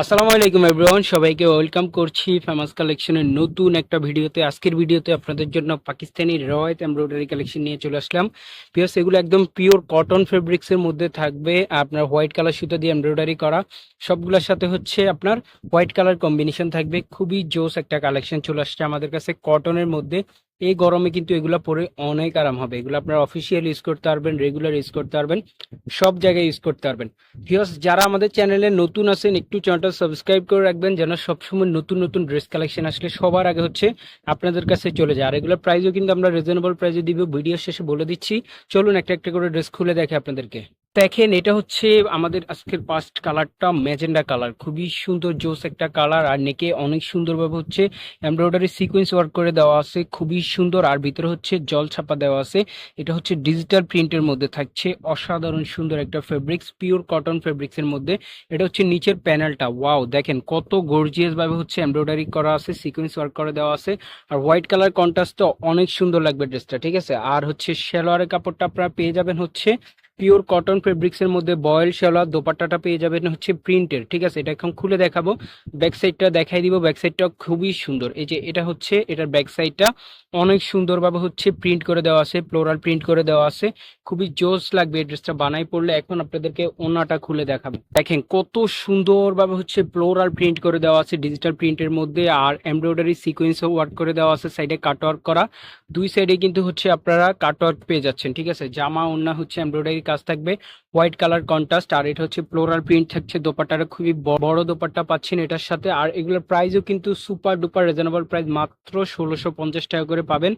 আসসালামু আলাইকুম এভরিওয়ান সবাইকে ওয়েলকাম করছি ফেমাস কালেকশনের নতুন একটা ভিডিওতে। আজকের ভিডিওতে আপনাদের জন্য পাকিস্তানি রয়েত এমব্রয়ডারি কালেকশন নিয়ে চলে আসলাম। পিওস এগুলো একদম পিওর কটন ফেব্রিক্সের মধ্যে থাকবে। আপনার হোয়াইট কালার সুতো দিয়ে এমব্রয়ডারি করা। সবগুলোর সাথে হচ্ছে আপনার হোয়াইট কালার কম্বিনেশন থাকবে। খুবই জোস একটা কালেকশন চলে আসছে আমাদের কাছে কটনের মধ্যে। এই গরমে কিন্তু এগুলো পরে অনেক আরাম হবে। এগুলো আপনারা অফিসিয়াল ইউজ করতে পারবেন রেগুলার ইউজ করতে পারবেন, সব জায়গায় ইউজ করতে পারবেন। ভিউয়ার্স যারা আমাদের চ্যানেলে নতুন আছেন, একটু চ্যানেলটা সাবস্ক্রাইব করে রাখবেন, যেন সবসময় নতুন নতুন ড্রেস কালেকশন আসলে সবার আগে হচ্ছে আপনাদের কাছে চলে যায়। আর এগুলোর প্রাইসও কিন্তু আমরা রিজনেবল প্রাইসে দিব। ভিডিও শেষে বলে দিচ্ছি, চলুন একটা একটা করে ড্রেস খুলে দেখে আপনাদেরকে। দেখেন, এটা হচ্ছে আমাদের আজকের পাস্ট কালারটা ম্যাজেন্ডা কালার খুবই সুন্দর, জোস একটা কালার আর নেকে অনেক সুন্দরভাবে হচ্ছে এমব্রয়ডারি সিকোয়েন্স ওয়ার্ক করে দেওয়া আছে, খুবই সুন্দর। আর ভিতরে হচ্ছে জল ছাপা দেওয়া আছে, এটা হচ্ছে ডিজিটাল প্রিন্টের মধ্যে থাকছে, অসাধারণ সুন্দর একটা ফেব্রিক্স পিওর কটন ফেব্রিক্সের মধ্যে। এটা হচ্ছে নিচের প্যানেলটা ওয়াও দেখেন কত গর্জিয়াস ভাবে হচ্ছে এমব্রয়ডারি করা আছে সিকোয়েন্স ওয়ার্ক করে দেওয়া আছে। আর হোয়াইট কালার কন্ট্রাস্ট তো অনেক সুন্দর লাগবে ড্রেসটা ঠিক আছে? আর হচ্ছে সেলোয়ারের কাপড়টা আপনারা পেয়ে যাবেন হচ্ছে পিওর কটন ফেব্রিক্সের মধ্যে বয়েল সেলোয়ার দোপাট্টাটা পেয়ে যাবেন হচ্ছে প্রিন্টের। ঠিক আছে, এটা এখন খুলে দেখাবো। ব্যাক সাইডটা দেখাই দিব। ব্যাক সাইডটা খুবই সুন্দর। এই যে এটা হচ্ছে, এটার ব্যাক সাইডটা অনেক সুন্দরভাবে হচ্ছে প্রিন্ট করে দেওয়া আছে, ফ্লোরাল প্রিন্ট করে দেওয়া আছে। খুবই জোস লাগবে এই ড্রেসটা বানাই পড়লে এখন আপনাদেরকে ওনাটা খুলে দেখাবো। দেখেন কত সুন্দরভাবে হচ্ছে ফ্লোরাল প্রিন্ট করে দেওয়া আছে ডিজিটাল প্রিন্টের মধ্যে, আর এমব্রয়ডারি সিকোয়েন্সও ওয়ার্ক করে দেওয়া আছে, সাইডে কাটওয়ার্ক করা। দুই সাইডে কিন্তু হচ্ছে আপনারা কাটওয়ার্ক পেয়ে যাচ্ছেন। ঠিক আছে, জামা ওন্না হচ্ছে এমব্রয়ডারি কাজ থাকবে। হোয়াইট কালার কন্ট্রাস্ট আর এটা হচ্ছে ফ্লোরাল প্রিন্ট থাকছে। দোপাট্টাটা খুবই বড় দোপাট্টা পাচ্ছেন এটার সাথে। আর এগুলোর প্রাইসও কিন্তু সুপার ডুপার রিজনেবল প্রাইস মাত্র ষোলোশো পঞ্চাশ টাকা করে পাবেন।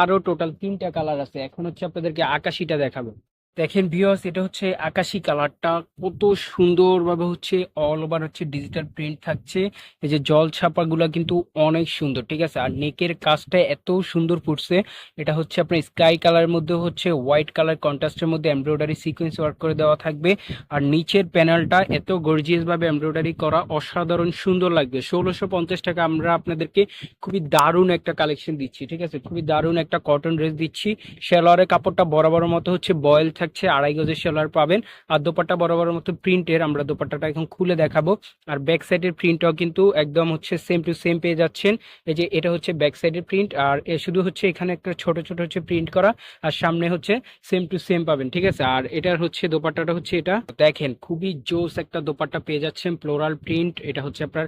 আরও টোটাল তিনটা কালার আছে। এখন হচ্ছে আপনাদেরকে আকাশিটা দেখাবো। দেখেন ভিওস এটা হচ্ছে আকাশি কালারটা। কত সুন্দরভাবে হচ্ছে অল ওভার হচ্ছে ডিজিটাল প্রিন্ট থাকছে। এই যে জল ছাপাগুলো কিন্তু অনেক সুন্দর, ঠিক আছে? আর নেকের কাজটা এত সুন্দর ফুটছে এটা হচ্ছে আপনার স্কাই কালারের মধ্যে হচ্ছে হোয়াইট কালার কন্ট্রাস্টের মধ্যে এমব্রয়ডারি সিকোয়েন্স ওয়ার্ক করে দেওয়া থাকবে। আর নিচের প্যানেলটা এত গর্জিয়াস ভাবে এমব্রয়ডারি করা অসাধারণ সুন্দর লাগবে। ষোলোশো পঞ্চাশ টাকা আমরা আপনাদেরকে খুবই দারুণ একটা কালেকশন দিচ্ছি, ঠিক আছে? খুবই দারুণ একটা কটন ড্রেস দিচ্ছি। সেলোয়ারের কাপড়টা বরাবর মতো হচ্ছে বয়েল থাকছে, আড়াই গজের সেলোয়ার পাবেন। আর দোপাট্টা বরাবর মতো প্রিন্টের আমরা দোপাট্টাটা এখন খুলে দেখাবো। আর ব্যাক সাইডের প্রিন্টটাও কিন্তু একদম হচ্ছে সেম টু সেম পেয়ে যাচ্ছেন। এই যে এটা হচ্ছে ব্যাক সাইডের প্রিন্ট আর শুধু হচ্ছে এখানে একটা ছোট ছোট হচ্ছে প্রিন্ট করা, আর সামনে হচ্ছে সেম টু সেম পাবেন, ঠিক আছে? আর এটার হচ্ছে দোপাট্টাটা হচ্ছে এটা। দেখেন, খুবই জোস একটা দোপাট্টা পেয়ে যাচ্ছেন ফ্লোরাল প্রিন্ট এটা হচ্ছে আপনার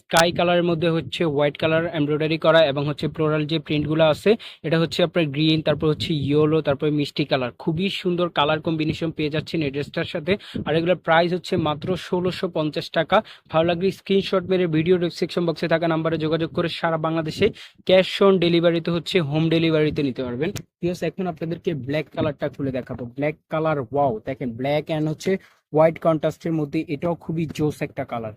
স্কাই কালারের মধ্যে হচ্ছে হোয়াইট কালার এমব্রয়ডারি করা এবং হচ্ছে ফ্লোরাল যে প্রিন্টগুলো আছে, এটা হচ্ছে আপনার গ্রিন তারপর হচ্ছে ইয়েলো তারপর মিষ্টি কালার খুবই সুন্দর কালার কম্বিনেশন পেয়ে যাচ্ছেন এই ড্রেসটার সাথে। আর এগুলোর প্রাইস হচ্ছে মাত্র ষোলোশো পঞ্চাশ টাকা। ভালো লাগলে স্ক্রিনশট মেরে ভিডিও ডিসক্রিপশন বক্সে থাকা নাম্বারে যোগাযোগ করে সারা বাংলাদেশে ক্যাশ অন ডেলিভারিতে হচ্ছে হোম ডেলিভারিতে নিতে পারবেন। প্লাস এখন আপনাদেরকে ব্ল্যাক কালারটা খুলে দেখাবো। ব্ল্যাক কালার ওয়াও দেখেন ব্ল্যাক অ্যান্ড হচ্ছে হোয়াইট কন্ট্রাস্টের মধ্যে এটাও খুবই জোস একটা কালার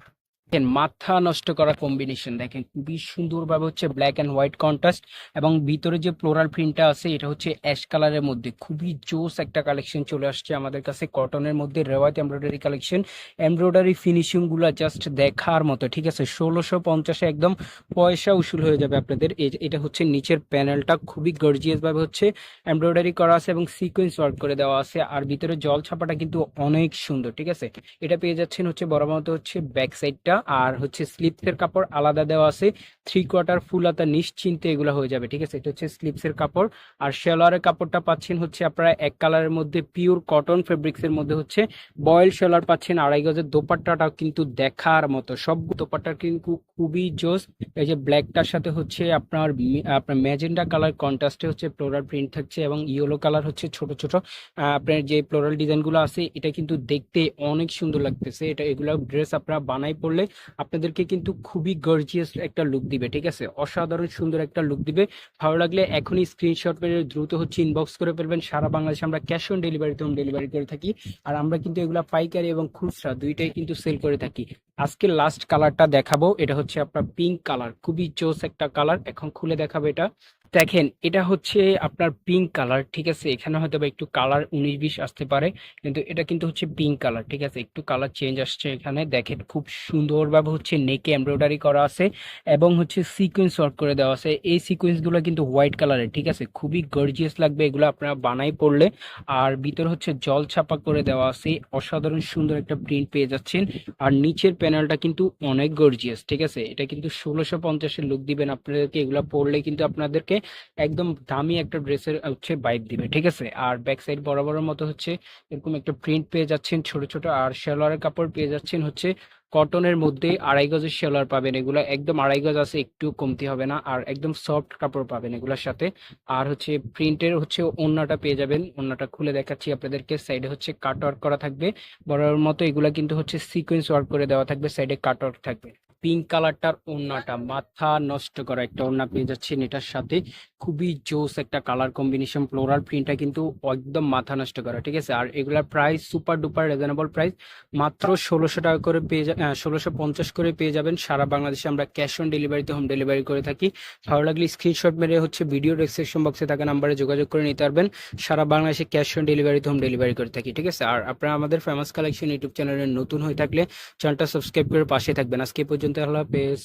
দেখেন, মাথা নষ্ট করা কম্বিনেশন দেখেন, খুবই সুন্দরভাবে হচ্ছে ব্ল্যাক অ্যান্ড হোয়াইট কন্ট্রাস্ট এবং ভিতরে যে ফ্লোরাল প্রিন্টটা আছে, এটা হচ্ছে অ্যাশ কালারের মধ্যে। খুবই জোস একটা কালেকশন চলে আসছে আমাদের কাছে কটনের মধ্যে রেওয়াত এমব্রয়ডারি কালেকশন এমব্রয়ডারি ফিনিশিংগুলো জাস্ট দেখার মতো, ঠিক আছে? ষোলোশো পঞ্চাশে একদম পয়সা উসুল হয়ে যাবে আপনাদের। এটা হচ্ছে নিচের প্যানেলটা খুবই গর্জিয়াসভাবে হচ্ছে এমব্রয়ডারি করা আছে এবং সিকোয়েন্স ওয়ার্ক করে দেওয়া আছে। আর ভিতরে জল ছাপাটা কিন্তু অনেক সুন্দর, ঠিক আছে? এটা পেয়ে যাচ্ছেন হচ্ছে বরাবর হচ্ছে ব্যাক সাইডটা আর হচ্ছে স্লিপসের কাপড় আলাদা দেওয়া আছে। থ্রি কোয়ার্টার ফুল হাতা নিশ্চিন্তে এগুলো হয়ে যাবে, ঠিক আছে? এটা হচ্ছে স্লিপসের কাপড়। আর শেলারের কাপড়টা পাচ্ছেন হচ্ছে আপনারা এক কালারের মধ্যে পিওর কটন ফেব্রিক্সের মধ্যে হচ্ছে বয়েল শেলার পাচ্ছেন। আড়াই গজের দোপাট্টাটাও কিন্তু দেখার মতো। সব দোপাট্টার কিন্তু খুবই জোস। এই যে ব্ল্যাকটার সাথে হচ্ছে আপনার আপনার ম্যাজেন্ডা কালার কন্ট্রাস্টে হচ্ছে ফ্লোরাল প্রিন্ট থাকছে এবং ইয়েলো কালার হচ্ছে ছোট ছোট। আপনার যে ফ্লোরাল ডিজাইনগুলো আছে, এটা কিন্তু দেখতে অনেক সুন্দর লাগতেছে। এটা, এগুলো ড্রেস আপনারা বানাই পড়লে আপনাদেরকে কিন্তু খুবই গর্জিয়াস একটা লুক দিবে, ঠিক আছে? অসাধারণ সুন্দর একটা লুক দিবে। ভালো লাগলে এখনই স্ক্রিনশট মেরে দ্রুত হচ্ছে ইনবক্স করে ফেলবেন। সারা বাংলাদেশে আমরা ক্যাশ অন ডেলিভারিতে হোম ডেলিভারি করে থাকি। আর আমরা কিন্তু এগুলা পাইকারি এবং খুচরা দুইটাই কিন্তু সেল করে থাকি। আজকে লাস্ট কালারটা দেখাবো। এটা হচ্ছে আপনার পিঙ্ক কালার খুবই জোস একটা কালার এখন খুলে দেখাবো এটা। দেখেন, এটা হচ্ছে আপনার পিঙ্ক কালার ঠিক আছে? এখানে হয়তো বা একটু কালার উনিশ বিশ আসতে পারে, কিন্তু এটা কিন্তু হচ্ছে পিঙ্ক কালার ঠিক আছে? একটু কালার চেঞ্জ আসছে এখানে। দেখেন, খুব সুন্দরভাবে হচ্ছে নেকে এমব্রয়ডারি করা আছে এবং হচ্ছে সিকোয়েন্স ওয়ার্ক করে দেওয়া আছে। এই সিকোয়েন্সগুলো কিন্তু হোয়াইট কালারের ঠিক আছে? খুবই গর্জিয়াস লাগবে এগুলো আপনারা বানাই পড়লে। আর ভিতর হচ্ছে জল ছাপা করে দেওয়া আছে, অসাধারণ সুন্দর একটা প্রিন্ট পেয়ে যাচ্ছেন। আর নিচের প্যানেলটা কিন্তু অনেক গর্জিয়াস ঠিক আছে? এটা কিন্তু ষোলোশো পঞ্চাশের লুক দিবেন আপনাদেরকে, এগুলো পরলে কিন্তু আপনাদেরকে একদম দামি একটা ড্রেসের হচ্ছে বাইক দিবে, ঠিক আছে? আর ব্যাক সাইড বরাবরের মতো হচ্ছে এরকম একটা প্রিন্ট পেয়ে যাচ্ছেন ছোট ছোট, আর সালোয়ারের কাপড় পেয়ে যাচ্ছেন হচ্ছে কটনের মধ্যে আড়াই গজের সালোয়ার পাবেন। এগুলো একদম আড়াই গজ আছে, একটু কমতি হবে না। আর একদম সফট কাপড় পাবেন এগুলোর সাথে। আর হচ্ছে প্রিন্টের হচ্ছে ওড়নাটা পেয়ে যাবেন। ওড়নাটা খুলে দেখাচ্ছি আপনাদেরকে। সাইডে হচ্ছে কাট ওয়ার্ক করা থাকবে। বরাবর মতো এগুলা কিন্তু হচ্ছে সিকোয়েন্স ওয়ার্ক করে দেওয়া থাকবে। সাইডে কাট ওয়ার্ক থাকবে। পিঙ্ক কালারটার ওড়নাটা মাথা নষ্ট করা একটা ওড়না পেয়ে যাচ্ছেন এটার সাথে। খুবই জোস একটা কালার কম্বিনেশন ফ্লোরাল প্রিন্টটা কিন্তু একদম মাথা নষ্ট করা, ঠিক আছে? আর এগুলার price super duper reasonable price মাত্র ষোলোশো টাকা করে পেয়ে ষোলোশো পঞ্চাশ করে পেয়ে যাবেন। সারা বাংলাদেশে আমরা ক্যাশ অন ডেলিভারিতে হোম ডেলিভারি করে থাকি। ভালো লাগলে স্ক্রিনশট মেরে হচ্ছে ভিডিও ডেসক্রিপশন বক্সে থাকা নাম্বারে যোগাযোগ করে নিতে পারবেন। সারা বাংলাদেশে ক্যাশ অন ডেলিভারিতে হোম ডেলিভারি করে থাকি, ঠিক আছে? আর আপনারা আমাদের ফেমাস কালেকশন ইউটিউব চ্যানেলে নতুন হয়ে থাকলে চ্যানেলটা সাবস্ক্রাইব করে পাশে থাকবেন। আজকে পর্যন্ত আল্লাহ হাফেজ।